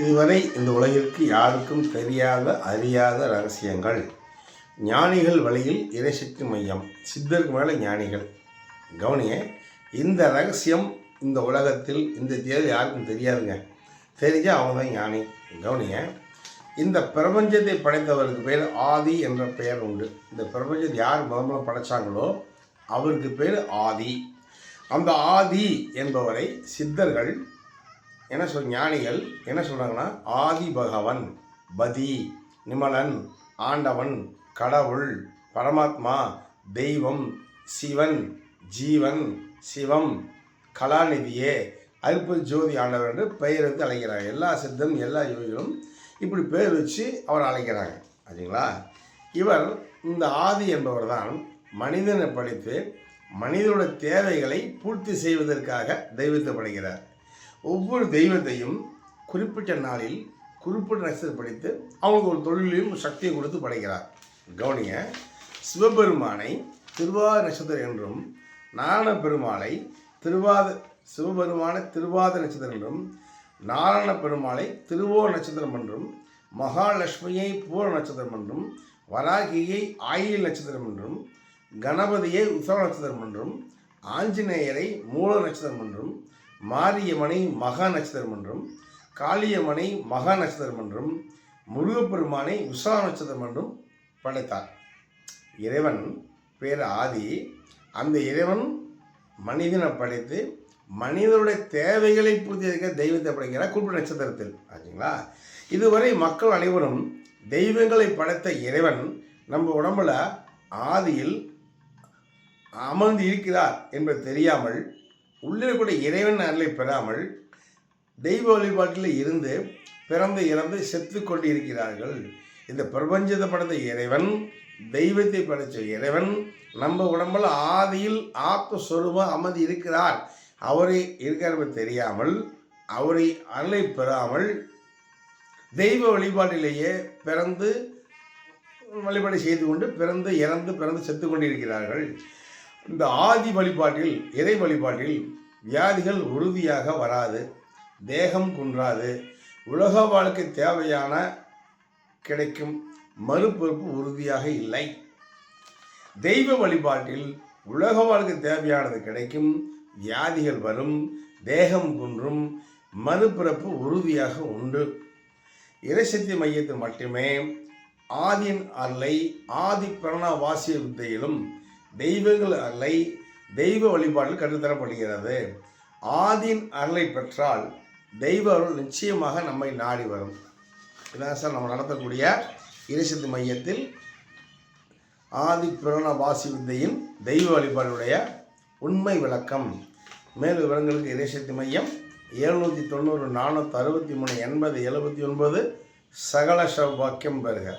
இதுவரை இந்த உலகிற்கு யாருக்கும் தெரியாத அறியாத ரகசியங்கள். ஞானிகள் வழியில் இறைசக்தி மையம். சித்தருக்கு மேலே ஞானிகள். கவனிய இந்த ரகசியம் இந்த உலகத்தில் இந்த தேதி யாருக்கும் தெரியாதுங்க. தெரிஞ்சால் அவங்க தான் ஞானி. கவனிய இந்த பிரபஞ்சத்தை படைத்தவருக்கு பேர் ஆதி என்ற பெயர் உண்டு. இந்த பிரபஞ்சத்தை யார் முதல்ல படைச்சாங்களோ அவருக்கு பேர் ஆதி. அந்த ஆதி என்பவரை சித்தர்கள் என்ன சொல் ஞானிகள் என்ன சொல்கிறாங்கன்னா ஆதி பகவன் பதி நிமலன் ஆண்டவன் கடவுள் பரமாத்மா தெய்வம் சிவன் ஜீவன் சிவம் கலாநிதியே அற்புத ஜோதி ஆண்டவர் என்று பெயர் வைத்து அழைக்கிறாங்க. எல்லா சித்தம் எல்லா யோகிகளும் இப்படி பெயர் வச்சு அவர் அழைக்கிறாங்க. சரிங்களா இவர் இந்த ஆதி என்பவர் தான் மனிதனை படித்து மனிதனோட தேவைகளை பூர்த்தி செய்வதற்காக தெய்வத்தை படைக்கிறார் ஒவ்வொரு தெய்வத்தையும் குறிப்பிட்ட நாளில் குறிப்பிட்ட நட்சத்திரம் படித்து அவங்களுக்கு ஒரு தொழிலையும் சக்தியை கொடுத்து படைக்கிறார். கவனிங்க சிவபெருமானை திருவாத நட்சத்திரம் என்றும் நாராயண பெருமாளை திருவாத சிவபெருமானை திருவாத நட்சத்திரம் என்றும் நாராயண பெருமாளை திருவோ நட்சத்திரம் என்றும் மகாலட்சுமியை பூர நட்சத்திரம் என்றும் வராகியை ஆயில் நட்சத்திரம் என்றும் கணபதியை உத்தவ நட்சத்திரம் என்றும் ஆஞ்சநேயரை மூல நட்சத்திரம் என்றும் மாரியம்மனை மகா நட்சத்திரம் என்றும் காளியம்மனை மகா நட்சத்திரம் என்றும் முருகப்பெருமானை உஷா நட்சத்திரம் என்றும் படைத்தார். இறைவன் பேர் ஆதி அந்த இறைவன் மனிதனை படைத்து மனிதனுடைய தேவைகளை பூர்த்தி செய்ய தெய்வத்தை படைக்கிறார் குறிப்பிட்ட நட்சத்திரத்தில். ஆச்சுங்களா இதுவரை மக்கள் அனைவரும் தெய்வங்களை படைத்த இறைவன் நம்ம உடம்புல ஆதியில் அமர்ந்து இருக்கிறார் என்பது தெரியாமல் உள்ளிருக்கூடிய இறைவன் அருளை பெறாமல் தெய்வ வழிபாட்டில் இருந்து பிறந்து இறந்து செத்து கொண்டு இருக்கிறார்கள் இந்த பிரபஞ்சத்தை படைத்த இறைவன் தெய்வத்தை படைத்த இறைவன் நம்ம உடம்புல ஆதியில் ஆத்மஸ்வரூபம் அமைதி இருக்கிறார். அவரை இருக்கார் தெரியாமல் அவரை அருளை பெறாமல் தெய்வ வழிபாட்டிலேயே பிறந்து வழிபாடு செய்து கொண்டு பிறந்து இறந்து பிறந்து செத்து கொண்டிருக்கிறார்கள். இந்த ஆதி வழிபாட்டில் இறை வழிபாட்டில் வியாதிகள் உறுதியாக வராது தேகம் குன்றாது உலக வாழ்க்கை தேவையான கிடைக்கும் மறுபொறுப்பு உறுதியாக இல்லை. தெய்வ வழிபாட்டில் உலக வாழ்க்கை தேவையானது கிடைக்கும் வியாதிகள் வரும் தேகம் குன்றும் மறுபிறப்பு உறுதியாக உண்டு. இறைசக்தி மையத்தில் மட்டுமே ஆதியின் அருளை ஆதி பிரணவாசிய வித்தையிலும் தெய்வங்கள் அருளை தெய்வ வழிபாட்டில் கற்றுத்தரப்படுகிறது. ஆதியின் அருளை பெற்றால் தெய்வ அருள் நிச்சயமாக நம்மை நாடி வரும். இதான் சார்? நம்ம நடத்தக்கூடிய இறைசக்தி மையத்தில் ஆதி பிரணவாசி வித்தையின் தெய்வ வழிபாடுடைய உண்மை விளக்கம். மேல் விவரங்களுக்கு இறைசக்தி மையம் எழுநூற்றி தொண்ணூறு நானூற்றி அறுபத்தி மூணு எண்பது எழுபத்தி ஒன்பது சகல சௌபாக்கியம் பெறுக.